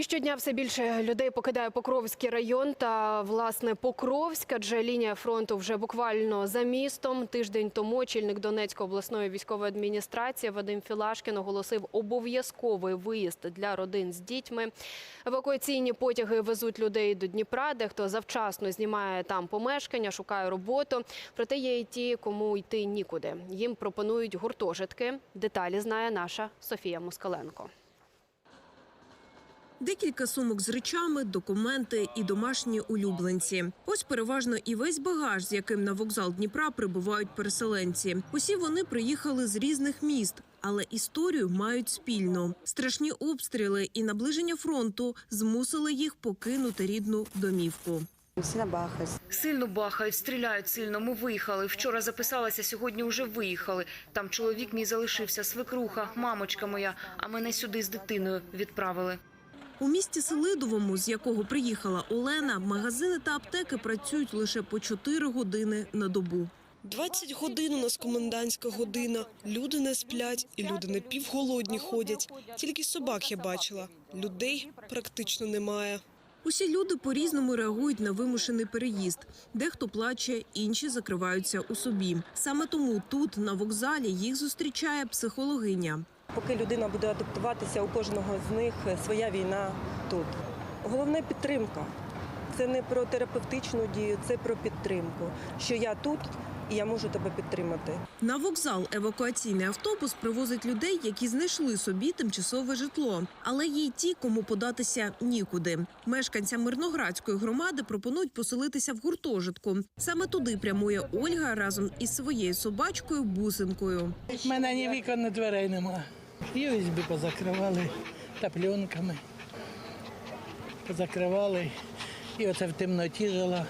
І щодня все більше людей покидає Покровський район та власне Покровськ, адже лінія фронту вже буквально за містом. Тиждень тому очільник Донецької обласної військової адміністрації Вадим Філашкін оголосив обов'язковий виїзд для родин з дітьми. Евакуаційні потяги везуть людей до Дніпра, дехто завчасно знімає там помешкання, шукає роботу. Проте є і ті, кому йти нікуди. Їм пропонують гуртожитки. Деталі знає наша Софія Москаленко. Декілька сумок з речами, документи і домашні улюбленці. Ось переважно і весь багаж, з яким на вокзал Дніпра прибувають переселенці. Усі вони приїхали з різних міст. Але історію мають спільно. Страшні обстріли і наближення фронту змусили їх покинути рідну домівку. Сильно бахать. Сильно бахають, стріляють сильно. Ми виїхали. Вчора записалася, сьогодні вже виїхали. Там чоловік мій залишився, свекруха, мамочка моя, а мене сюди з дитиною відправили. У місті Селидовому, з якого приїхала Олена, магазини та аптеки працюють лише по 4 години на добу. 20 годин у нас комендантська година. Люди не сплять, і люди не півголодні ходять. Тільки собак я бачила. Людей практично немає. Усі люди по-різному реагують на вимушений переїзд. Дехто плаче, інші закриваються у собі. Саме тому тут, на вокзалі, їх зустрічає психологиня. Поки людина буде адаптуватися, у кожного з них своя війна тут. Головне підтримка. Це не про терапевтичну дію, це про підтримку. Що я тут і я можу тебе підтримати. На вокзал евакуаційний автобус привозить людей, які знайшли собі тимчасове житло. Але є й ті, кому податися нікуди. Мешканцям Мирноградської громади пропонують поселитися в гуртожитку. Саме туди прямує Ольга разом із своєю собачкою Бусинкою. У мене ні вікон, ні дверей нема. І ОСБ позакривали та пленками. Позакривали. І оце в темноті жила.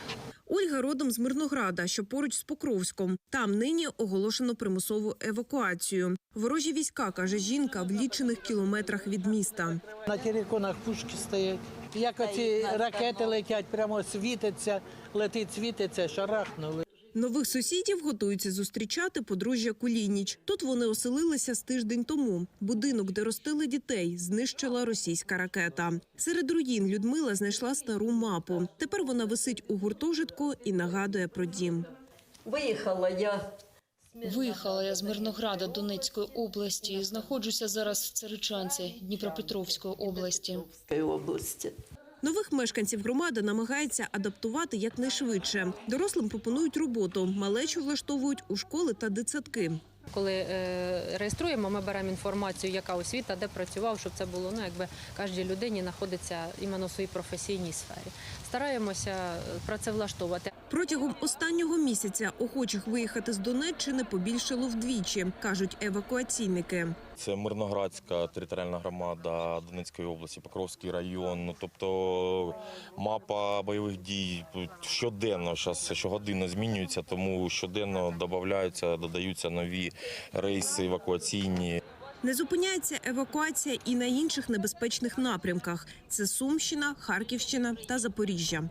Ольга родом з Мирнограда, що поруч з Покровськом. Там нині оголошено примусову евакуацію. Ворожі війська, каже жінка, в лічених кілометрах від міста. На териконах пушки стоять. Як оці ракети летять, прямо світиться, летить, світиться, шарахнули. Нових сусідів готуються зустрічати подружжя Кулініч. Тут вони оселилися з тиждень тому. Будинок, де ростили дітей, знищила російська ракета. Серед руїн Людмила знайшла стару мапу. Тепер вона висить у гуртожитку і нагадує про дім. Виїхала я. Виїхала я з Мирнограда Донецької області. Знаходжуся зараз в Царичанці Дніпропетровської області. Області. Нових мешканців громади намагається адаптувати якнайшвидше. Дорослим пропонують роботу, малечу влаштовують у школи та дитсадки. Коли е, реєструємо, ми беремо інформацію, яка освіта, де працював, щоб це було ну, якби кожній людині знаходиться іменно в своїй професійній сфері. Стараємося е, працевлаштовувати. Протягом останнього місяця охочих виїхати з Донеччини побільшало вдвічі, кажуть евакуаційники. Це Мирноградська територіальна громада Донецької області, Покровський район. Ну, тобто мапа бойових дій щоденно, зараз щогодинно змінюється, тому щоденно додаються, додаються нові рейси евакуаційні. Не зупиняється евакуація і на інших небезпечних напрямках: це Сумщина, Харківщина та Запоріжжя.